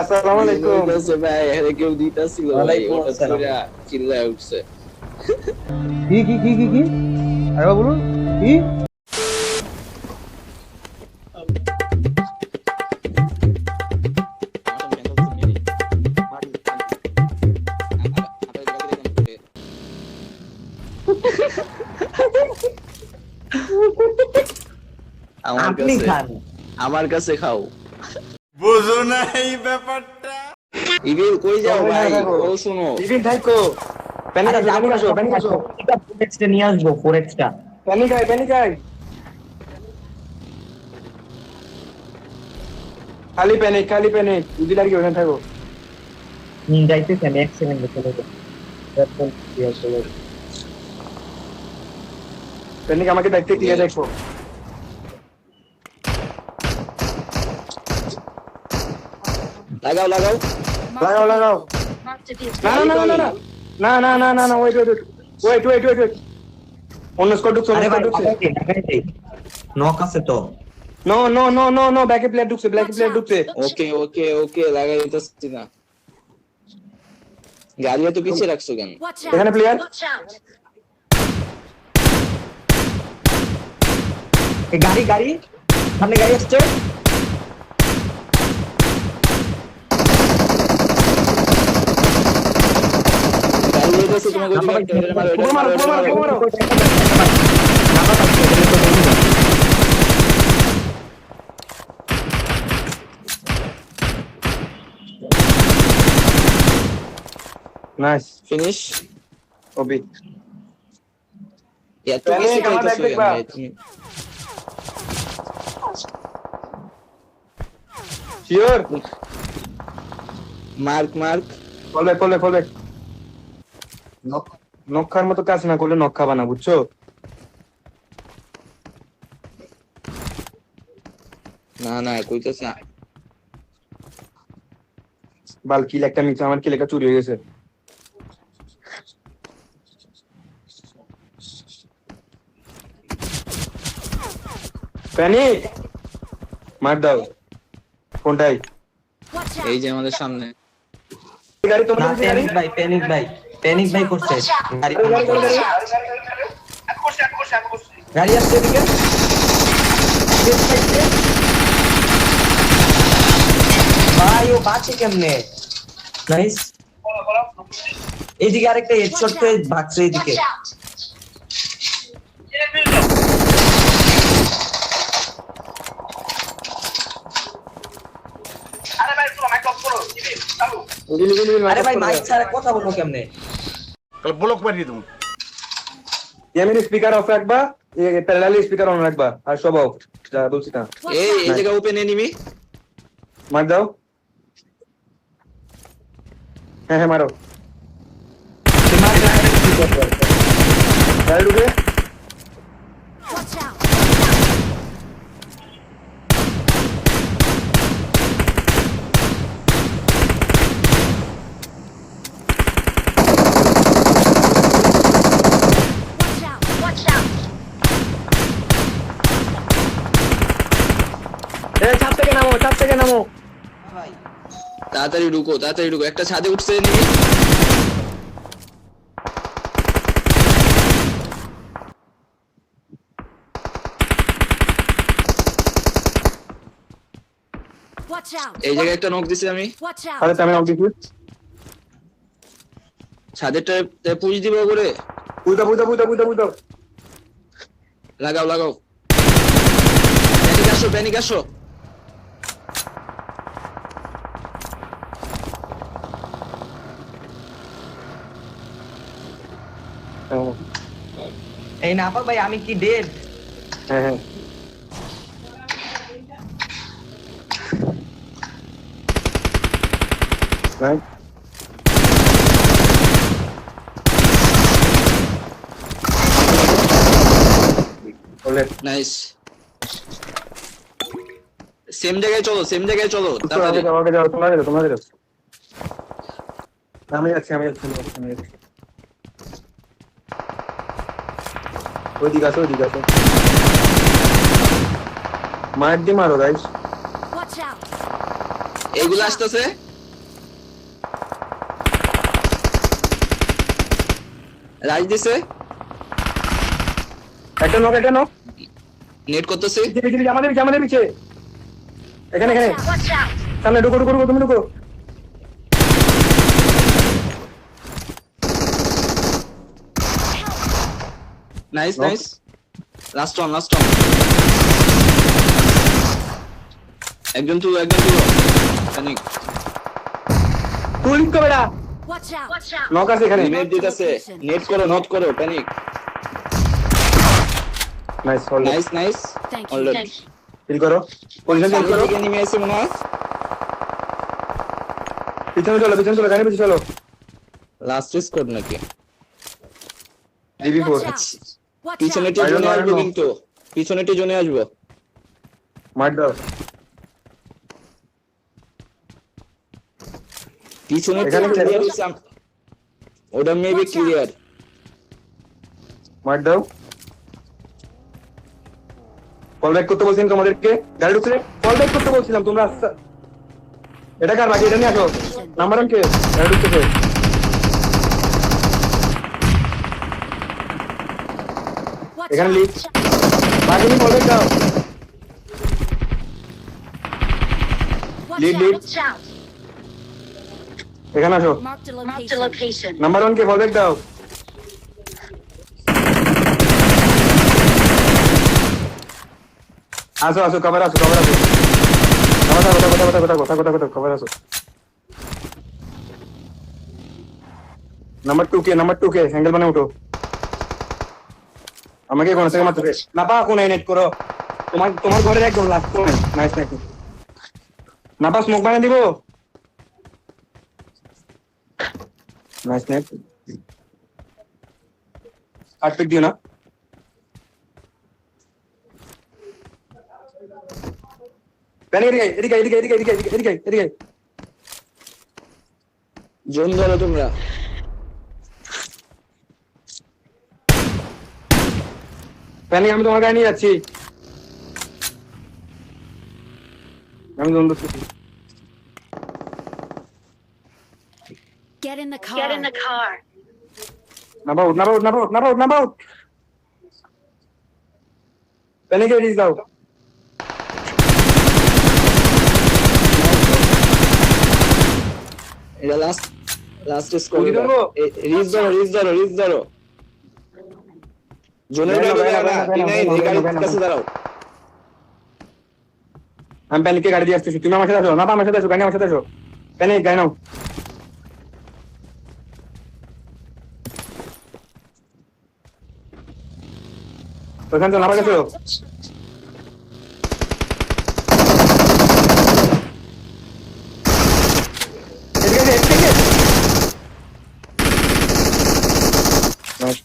আসসালামু আলাইকুম ভাই এখানে কেউ দিতেছিল ওয়ালাইকুম আসসালাম। চিল্লায় উঠছে কি কি কি কি কি আরে বলুন কি আমার আপনি কাছে খান। আমার কাছে খাও। বুঝো না এই ব্যাপারটা। ইবিল কই যাও ভাই? ও শুনো। ইভিন থাইকো প্যানিক আসো প্যানিক আসো প্যানিক আসো। ফোরেক্সটা নিয়ে আসব ফোরেক্সটা প্যানিক আয় প্যানিক আয়। খালি প্যানিক খালি প্যানিক। যদি লাগে ওখানে থাকো। হুম যাইতেছি আমি এক সেকেন্ডে চলে যাব প্যানিক আমাকে দেখতে দিয়ে দেখো। লাগাও লাগাও। লাগাও লাগাও. না না না না না না। না না না wait wait wait wait wait wait অন্য স্কোর ঢুকছে অন্য স্কোর ঢুকছে। নক আছে তো। No no no no no ব্যাকে প্লেয়ার ঢুকছে ব্যাকে প্লেয়ার ঢুকছে। ওকে ওকে ওকে লাগাই দিতেছি না। গাড়ি তো পিছিয়ে রাখছো কেন? এখানে প্লেয়ার গাড়ি গাড়ি। সামনে গাড়ি আসছে। হচ্ছে তোমাকে মারো মারো মারো নাইস ফিনিশ অবিট ইয়া তুমি শিখাইতেছো তুমি sure mark mark call back call back call back নক্ষার মতো কাজ না করলে নখ খাবা না বুঝছ? না না কইতেছে বাল কিল একটা মিছে আমার কিল একটা চুরি হয়ে গেছে। প্যানিক মার দাও। কোনটাই এই যে আমাদের সামনে। গাড়ি তোমার গাড়ি? ভাই প্যানিক ভাই। প্যানিক বাই করছে গাড়ি গাড়ি আসছে এদিকে ভাই ও বাঁচে কেমনে? এদিকে আরেকটা ভাগছে এদিকে আরে ভাই মাইক ছাড়া কথা বলব কেমনে? ব্লক মারিয়ে দেবো। ইয়ামির স্পিকার অফ রাখবা প্যারালালি স্পিকার অন রাখবা আর সব অফ যা বলছি না এই এই জায়গা ওপেন এনিমি মার দাও। হ্যাঁ হ্যাঁ মারো। গাড়ি ঢুকে Watch out. Watch out. Watch out. এ চাপ থেকে নামো চাপ থেকে নামো তাড়াতাড়ি ঢুকো তাড়াতাড়ি ঢুকো একটা ছাদে উঠছে এই জায়গায় একটা নক দিছি আমি। Out. আমি অফ দিচ্ছি ছাদেরটা পুজ দিব করে বুঝা বুঝা বুঝা বুঝা বুঝা লাগাও লাগাও। প্যানিক আসো প্যানিক আসো। এই নাফা ভাই আমি কি ডেড হ্যাঁ হ্যাঁ সেম জায়গায় চলো সেম জায়গায় চলো তোমাদের তোমাদের আমি যাচ্ছি আমি যাচ্ছি আমি যাচ্ছি ওইদিকে আসো ওইদিকে আসো। মার দি মারো গাইস এইগুলো আসতেছে? রাজ দিছে? একটা নক একটা নক নেট করতেছে। আমাদের আমাদের পিছে। এখানে এখানে। সামনে ঢুকো ঢুকো ঢুকো তুমি ঢুকো। Nice nice last one last one একজন টু একজন টু কানেক্ট পুলিং কবেড়া নক আছে এখানে নেট দিতেছে। নেট করো নট করো প্যানিক নাইস হল নাইস নাইস অলরেডি ফিল করো। পজিশন চেঞ্জ করো। এনিমি আছে মনে হয়। পিছনে চলো পিছনে চলো গানে পিছনে চলো। লাস্ট স্কোর নাকি? ডিবি4 জোনে আসব কিন্তু। জোনে আসব। ওটা মেবি ক্লিয়ার দাও কল ব্যাক করতে বলছিলাম তোমাদেরকে। গাড়ি ঢুকছে? কল ব্যাক করতে বলছিলাম তোমরা। আচ্ছা। এটা কার বাকি? এটা নিয়ে আসো। নাম্বার কে? গাড়ি এখানে out! লিক বাকি নিয়ে দাও. Watch out! এখানে আসো. নাম্বার ওয়ান কে কল দাও আসো আসো কভার আসো কভার আসো কথা কথা কথা কথা কথা কথা কথা কথা কভার আসো নাম্বার টু কে নাম্বার টু কে হ্যান্ডেল বানায় উঠো আমাকে কোন থেকে মাত্র না পা কোন নেট করো। তোমার তোমার ঘরে একদম লাস্ট কোন নাইস নাইস না পা স্মোক বানাই দিব? নাইস নাইস আট পিক দিও না। এদিকে এদিকে এদিকে এদিকে এদিকে এদিকে এদিকে জোন ধরো তোমরা। প্যানিক আমি তোমার গাড়ি নিয়ে যাচ্ছি আমি দ্বন্দ্ব Get in the car. Get in the car. Number out, number out, number out, number out, number out. Panic it is now. এটা লাস্ট লাস্ট স্কোর রিজ ধরো রিজ ধরো রিজ ধরো বেরো, কাছে। দাঁড়াও। আমি গাড়ি দিয়ে আসতেছি তুমি আমার সাথে আসো না আমার সাথে আসো গাড়ি আমার সাথে আসো। প্যানিক গাড়ি নাও ওখান থেকে নামা গেছো এসে, এদিকে এসে।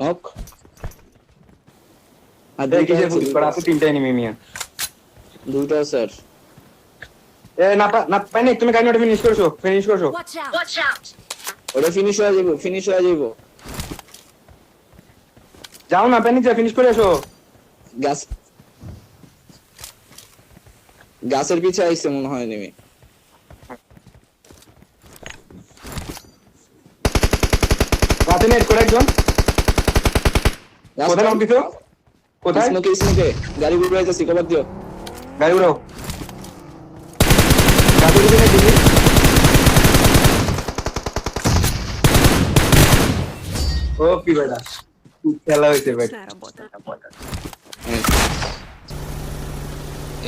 নক আর এই দুইটা কিসের আছে, পুলিশ? করা আছে তিনটা এনিমি মিয়া। দুইটা স্যার এ না না প্যানিক তুমি গাড়ি নোটা ফিনিশ করছ ফিনিশ করছ। Watch out! Watch out! ওটা ফিনিশ হয়ে যাব ফিনিশ হয়ে যাব যাও না যা ফিনিশ করে এসো। গাছ গাছের পিছে আইছে মনে হয় নেমে রাতে নেট করে একজন। কোথায় নাম দিছো? কোথায়? স্মোকে স্মোকে গাড়ি ঘুরে আইতেছি কভার দিও। গাড়ি উড়াও গাড়ি উড়ে নেট দিবি ও কি বেটা? খেলা হয়েছে বেটা? হ্যাঁ।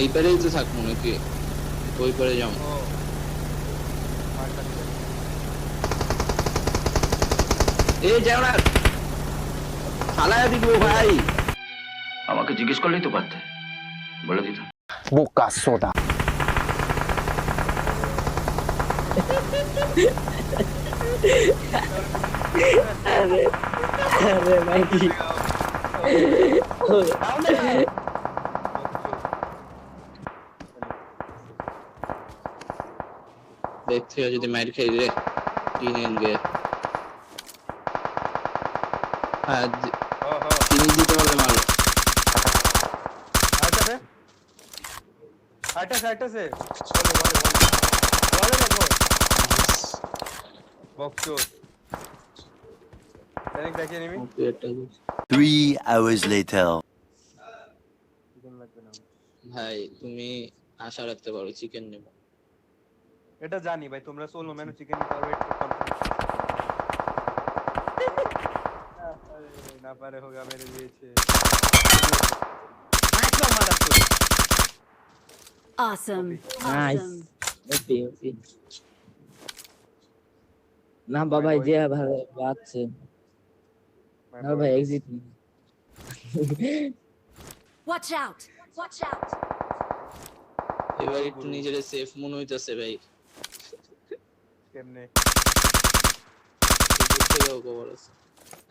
এই পারেই তো থাকব নাকি? ওই পারে যাও। এই যাও না দিব ভাই। আমাকে জিজ্ঞেস করলেই তো পারতে। বলে দিতাম। বোকা সোদা। দেখতে যদি মাইর খাই রে তিন এনগে হ্যাঁ দি- তিনি দিতে পারলে মারো আরেকটা আছে, আরেকটা আছে। বলে, বলে, বলে। দেখো। নিবি? ওকে Three hours later. না। ভাই তুমি আশা রাখতে পারো চিকেন নেব এটা জানি ভাই তোমরা সোলো মেনু চিকেন ওয়েট না পারে হোগা মেরে দিয়েছে একদম মারা তো Awesome. Nice. Awesome. ওপি ওপি না বাবাই যে ভালো আছে না ভাই exit Watch out. Watch out. এবার একটু নিজের সেফ মনে হইতাছে ভাই। কেমনে?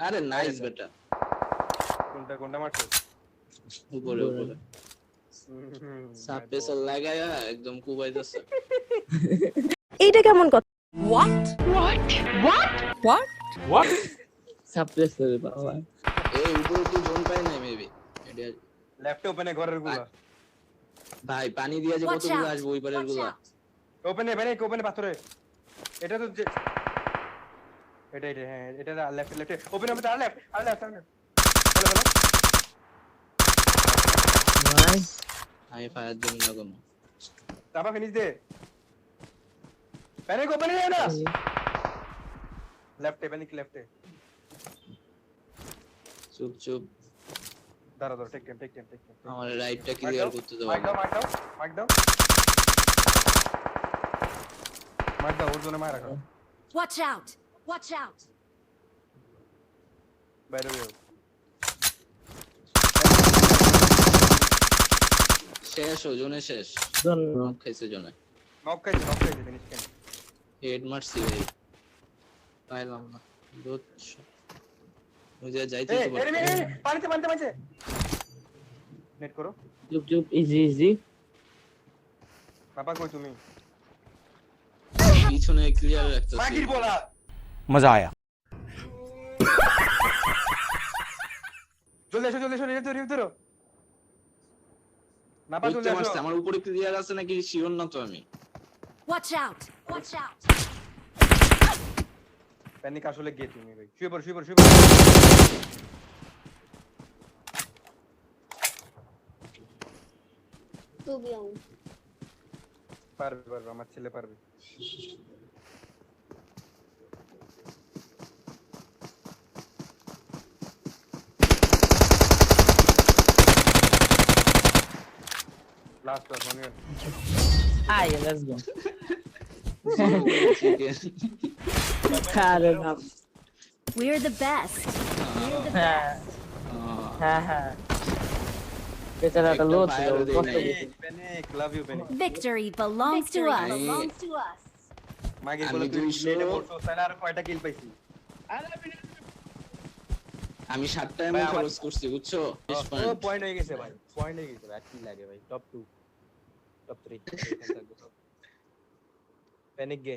আরে নাইস বেটা। কোনটা কোনটা মারছো? উপরে উপরে। সাপ পেছাল লাগায়া একদম কুবাইতেছে এইটা কেমন কথা সাপ্রেস করে বাবা এই উপরে তো জোন পাই নাই মেবি লেফটে ওপেনে ঘরেরগুলা ভাই পানি দিয়া যে Watch কতগুলো out. আসবে ওই পারের Watch গুলো out. ওপেনে ওপেনে ওপেনে পাথরে এটা তো যে- এটা এটা হ্যাঁ এটা লেফট লেফটে ওপেনে ওপেনে আর লেফট আর লেফট আর লেফট বলো বলো নাইস আমি ফায়ার দিন না কোনো তারপর ফিনিশ দে। প্যানিক ওপেনে না? লেফটে প্যানিক লেফটে চুপ চুপ। দাঁড়া দাঁড়া take time take time take time আমার রাইটটা ক্লিয়ার করতে দাও। মাইক দাও মাইক দাও মাইক দাও মাইক দাও ওর জন্য মারা রাখো Watch out. Watch out. বাইরে বেরো শেষ ও জোনে শেষ নক খাইছে জনে। নক খাইছে নক খাইছে ফিনিশ কেন। হেড মারছি ভাই পাইলাম না। দুধ মুঝে যাইতে তো পানিতে পানিতে পানিতে। নেট করো। চুপ চুপ ইজি ইজি বাবা কই তুমি? পিছনে ক্লিয়ার রাখতেছি। বাকির বলা। মজা আয়া। জলদি এসো জলদি এসো নিয়ে ধরো ধরো না পা বুঝতে জলদি পারছি এসো আমার উপরে ক্লিয়ার আছে নাকি? শিওর না তো আমি. প্যানিক আসলে গে তুমি ভাই। শুয়ে পড়ো শুয়ে পড়ো শুয়ে পড়ো। পারবে পারবে আমার ছেলে পারবে। লাস্ট লাস্ট মানে আই লেটস গো চিকেন আরে We're the best. বেচারাটা লো ছিল fire দেই কষ্ট নাই। পেয়েছে। Panic love you panic Victory belongs to us. belongs to us. মাগে বলে তুই দুইশো- নেটে তাহলে আর কয়টা কিল পাইছি আমি সাতটা ভাই, খরচ করছি বুঝছ পয়েন্ট হয়ে গেছে ভাই পয়েন্ট হয়ে গেছে ভাই কি লাগে ভাই টপ 2 টপ 3 প্যানিক গে